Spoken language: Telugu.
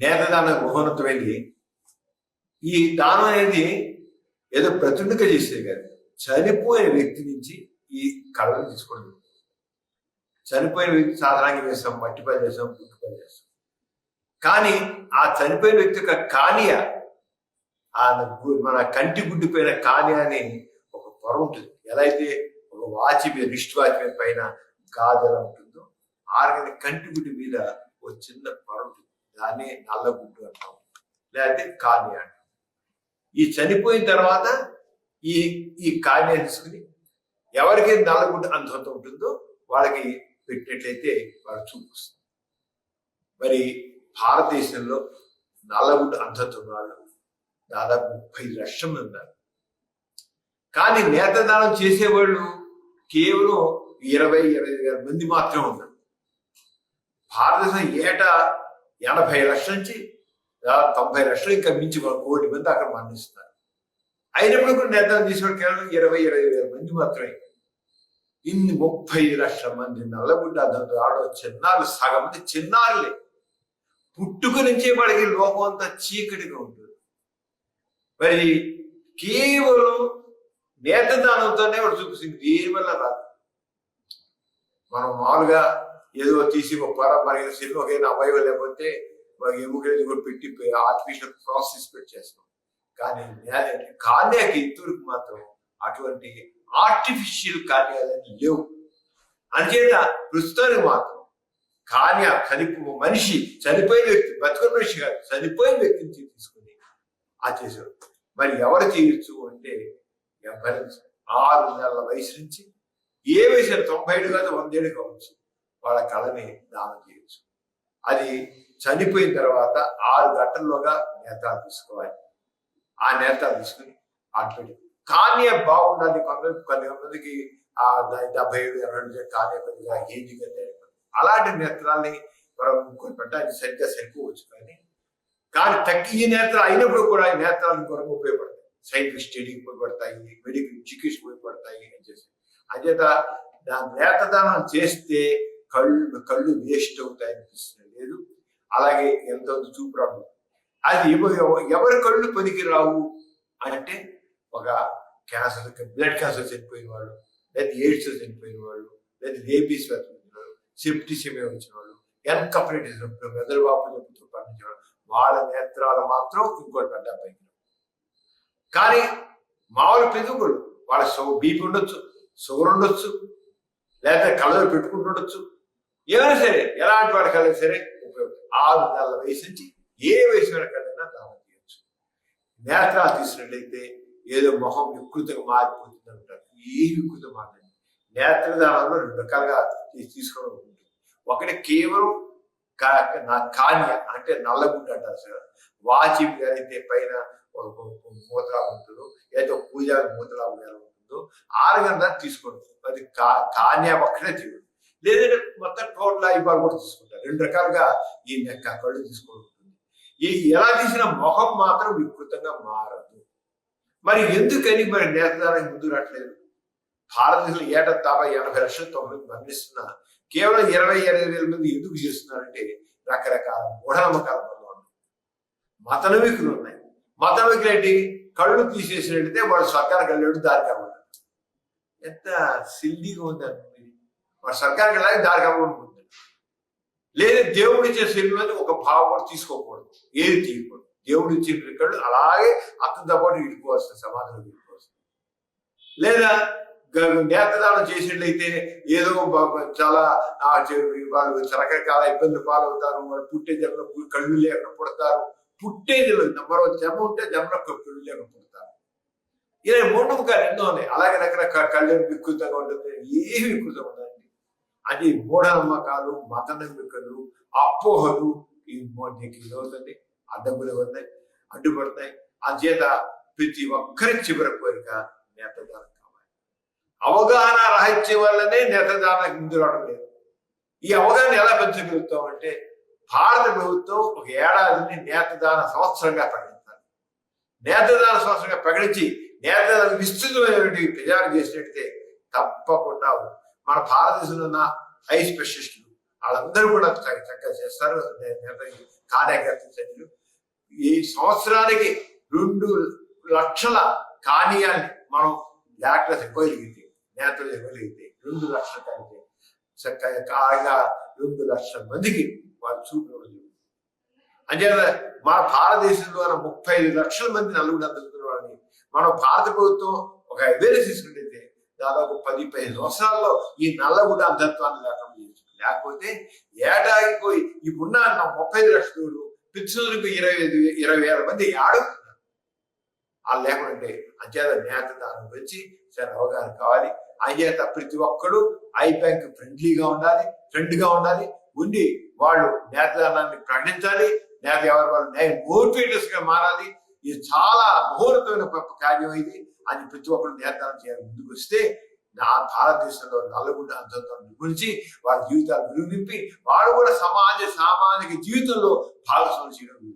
నేతదానం మహోన్నతమైనది ఈ దానం అనేది ఏదో ప్రతినిధిగా చేసే కాదు చనిపోయిన వ్యక్తి నుంచి ఈ కళను తీసుకోవడం చనిపోయిన వ్యక్తి సాధారణంగా చేస్తాం? మట్టి పని చేస్తాం గుడ్డు పని చేస్తాం. కానీ ఆ చనిపోయిన వ్యక్తి యొక్క కానియ ఆ గు- మన కంటి గుడ్డిపోయిన కానియ అని ఒక పొర ఉంటుంది. ఎలా అయితే ఒక వాచి మీద రిస్ట్ వాచ్ మీద పైన గాజు ఎలా ఉంటుందో ఆరుగంట కంటి గుడ్డి మీద ఒక చిన్న పొర ఉంటుంది. దాన్ని నల్లగుడ్డు అంటాం. లేకపోతే కాని అంటాం. ఈ చనిపోయిన తర్వాత ఈ ఈ కాని తీసుకుని ఎవరికి నల్లగుడ్డ అంతంత ఉంటుందో వాళ్ళకి పెట్టినట్లయితే వాళ్ళు చూపిస్తుంది. మరి భారతదేశంలో నల్లగుడ్డ అంతంత ఉన్న వాళ్ళు దాదాపు ముప్పై లక్షల మంది ఉన్నారు. కానీ నేతదానం చేసేవాళ్ళు కేవలం ఇరవై ఇరవై వేల మంది మాత్రమే ఉన్నారు. భారతదేశం ఏటా ఎనభై లక్షల నుంచి తొంభై లక్షలు ఇంకా మించి కోటి మంది అక్కడ మరణిస్తున్నారు అయినప్పుడు కూడా నిర్ణయం తీసుకుని కేవలం ఇరవై ఇరవై వేల మంది మాత్రమే. ఇన్ని ముప్పై లక్షల మంది నల్లగుడ్డ దాంతో ఆడో చిన్నారులు సగం మంది చిన్నారులే. పుట్టుక నుంచే వాడికి లోకం అంతా చీకటిగా ఉంటుంది. మరి కేవలం నేతదానంతోనే వాడు చూపిస్తుంది. దేని వల్ల రాదు? మనం మామూలుగా ఏదో తీసి ఒక పొర మరి సినిమా ఒక లేకపోతే ఒక ఎముకలు కూడా పెట్టి ఆర్టిఫిషియల్ ప్రాసెస్ పెట్టి చేస్తాం కానీ న్యాయ- కార్యాకి మాత్రం అటువంటి ఆర్టిఫిషియల్ కార్యాలన్నీ లేవు. అంచేత ప్రస్తుతానికి మాత్రం కార్య చనిపో మనిషి చనిపోయిన వ్యక్తి బతుకున్న మనిషి కాదు చనిపోయిన వ్యక్తిని తీసుకుని ఆ చేశారు. మరి ఎవరు చేయొచ్చు అంటే ఎవరి? ఆరు నెలల వయసు నుంచి ఏ వయసు తొంభై ఏడు కాదు వందేళ్ళు కావచ్చు. వాళ్ళ కళని దానం చేయొచ్చు. అది చనిపోయిన తర్వాత ఆరు గంటల్లోగా నేత్రాలు తీసుకోవాలి. ఆ నేత్రాలు తీసుకుని అటు కానీ బాగుండాలి కొంతమంది కొంతమందికి ఆ డెబ్బై ఏడు ఎనభై ఏడు కానీ కొద్దిగా ఏజిగా అలాంటి నేత్రాల్ని మనం ఇంకొని పెట్టడానికి సరిగ్గా సరిపోవచ్చు కానీ కానీ తగ్గి ఈ నేత్రాలు అయినప్పుడు కూడా ఈ నేత్రాలు కొరకు ఉపయోగపడతాయి. సైంటిఫిక్ స్టడీకి ఉపయోగపడతాయి మెడికల్ ఎడ్యుకేషన్ ఉపయోగపడతాయి అని చేసి అంచేత దాని నేత్రదానం చేస్తే కళ్ళు కళ్ళు వేస్ట్ అవుతాయి అనిపిస్తుంది. లేదు. అలాగే ఎంతో చూపు రాదు అది ఎవరి కళ్ళు పనికి రావు అంటే ఒక క్యాన్సర్ బ్లడ్ క్యాన్సర్ చనిపోయిన వాళ్ళు లేదా ఎయిడ్స్ చనిపోయిన వాళ్ళు లేదా రేబీస్ చనిపోయిన వాళ్ళు సెప్టిసిమే వచ్చిన వాళ్ళు ఎన్కపరేటిస్ మెదడు వాపు చెప్పుతూ పండించిన వాళ్ళు వాళ్ళ నేత్రాలు మాత్రం ఇంకోటి పెద్ద పైకి కానీ మామూలు పెరుగులు వాళ్ళ సో బీపీ ఉండొచ్చు షుగర్ ఉండొచ్చు లేదా కలర్ పెట్టుకుంటుండొచ్చు ఏమైనా సరే ఎలాంటి వాడికైనా సరే ఉపయోగం ఆరు నెలల వయసు నుంచి ఏ వయసు వరకైనా దానం చేయొచ్చు. నేత్రాలు తీసినట్లయితే ఏదో మొహం వికృతంగా మారిపోతుంది అంటారు. ఏ వికృతం మారండి నేత్రదానంలో రెండు రకాలుగా తీసుకోవడం ఉంటుంది. ఒకటి కేవలం కా- నా కాన్య అంటే నల్లగుండు అంటారు సార్. వాచి అయితే పైన ఒక మూతలా ఉంటుందో లేదా ఒక పూజ మూతలా ఉంటుందో ఆరు గంటల తీసుకోండి. అది కా కాన్య ఒక్కటే తీయదు లేదంటే మొత్తం టోటల్ అయిపోయి కూడా తీసుకుంటారు. రెండు రకాలుగా ఈ నెక్క కళ్ళు తీసుకుంటుంది. ఈ ఎలా తీసిన మొహం మాత్రం వికృతంగా మారదు. మరి ఎందుకని మరి నేతదానికి ముందు రావట్లేదు? భారతదేశంలో ఏట దాదాపు ఎనభై లక్షల తొంభై మంది మరణిస్తున్నా కేవలం ఇరవై ఇరవై వేల మంది ఎందుకు చేస్తున్నారంటే రకరకాల మూఢనమ్మకాల వల్ల ఉన్నాయి. మత ఉన్నాయి. మతనవికులు ఏంటి? కళ్ళు తీసేసినట్టయితే వాడు స్వర్గానికి వెళ్ళాడు దారి కమ్మడు ఎంత సిల్లీగా ఉంది మరి సర్కార్కి వెళ్ళాలి దారి కమ్మడు లేదు దేవుడు ఇచ్చే శరీరంలో ఒక భావం కూడా తీసుకోకూడదు. ఏది తీయకూడదు. దేవుడు ఇచ్చిన రికార్డు అలాగే అతనితో పాటు ఇడుకోవాల్సిన సమాధానం ఇడుకోవాల్సింది లేదా నేతదానం నేత్రదానం చేసినట్లయితే ఏదో చాలా వాళ్ళు రకరకాల ఇబ్బందులు పాలవుతారు వాళ్ళు పుట్టే జన్మ కళ్ళు లేకుండా పుడతారు. పుట్టేది మరో జన్మ ఉంటే జన్మ కళ్ళు లేకుండా పుడతారు. ఇలా మూఢనమ్మకాలు ఎన్నో ఉన్నాయి. అలాగే రకరకాల కళ్ళు వికృతంగా ఉంటుంది ఏమి వికృతంగా ఉండదు. అది మూఢనమ్మకాలు మత నమ్మికలు అపోహలు ఈ మూడికి ఏమవుతుంది అడ్డంకులు ఉన్నాయి అడ్డుపడతాయి అంచేత ప్రతి ఒక్కరి చివరి కోరిక నేతదానం కావాలి. అవగాహన రహస్యం వల్లనే నేతదానం ముందు రావడం లేదు. ఈ అవగాహన ఎలా పెంచగలుగుతాం అంటే భారత ప్రభుత్వం ఒక ఏడాదిని నేతదాన సంవత్సరంగా ప్రకటించాలి. నేతదాన సంవత్సరంగా ప్రకటించి నేతదాన విస్తృతమైనటువంటి ప్రచారం చేసినట్టయితే తప్పకుండా మన భారతదేశంలో ఉన్న ఐ స్పెషలిస్టులు వాళ్ళందరూ కూడా చక్కగా చేస్తారు. కార్యకర్త చర్యలు. ఈ సంవత్సరానికి రెండు లక్షల కానీయాన్ని మనం డాక్టర్స్ ఇవ్వగలిగితే నేతలు ఇవ్వగలిగితే రెండు లక్షల కంటే చక్కగా రెండు లక్షల మందికి వాళ్ళు చూపించడం అంటే మన భారతదేశంలో ముప్పై ఐదు లక్షల మంది నలుగురు అందుతున్నారని మనం భారత ప్రభుత్వం ఒక అవేర్నెస్ తీసుకుంటే దాదాపు పది పదిహేను సంవత్సరాల్లో ఈ నల్లగుడ్డ అంధత్వాన్ని లేకుండా లేకపోతే ఏడాదికి పోయి ఇప్పుడున్న ముప్పై లక్షలు పిచ్చులకు ఇరవై ఐదు ఇరవై వేల మంది ఆడు వాళ్ళు లేకుంటే అంచేత నేత దాని గురించి చాలా అవగాహన కావాలి. అంచేత ప్రతి ఒక్కడు ఐ బ్యాంక్ ఫ్రెండ్లీగా ఉండాలి ఫ్రెండ్గా ఉండాలి. ఉండి వాళ్ళు నేతదానాన్ని ప్రకటించాలి. నేత ఎవరి వాళ్ళు మోటివేటర్స్గా మారాలి. ఇది చాలా ముహూర్తమైన గొప్ప కార్యం ఇది. అని ప్రతి ఒక్కరు నేతదానం చేయాలి. ముందుకు వస్తే నా భారతదేశంలో నలుగురు అంతంతో గురించి వాళ్ళ జీవితాలు విలువ నింపి వాళ్ళు కూడా సమాజ సామాజిక జీవితంలో భాగస్వామ్యం చేయడం.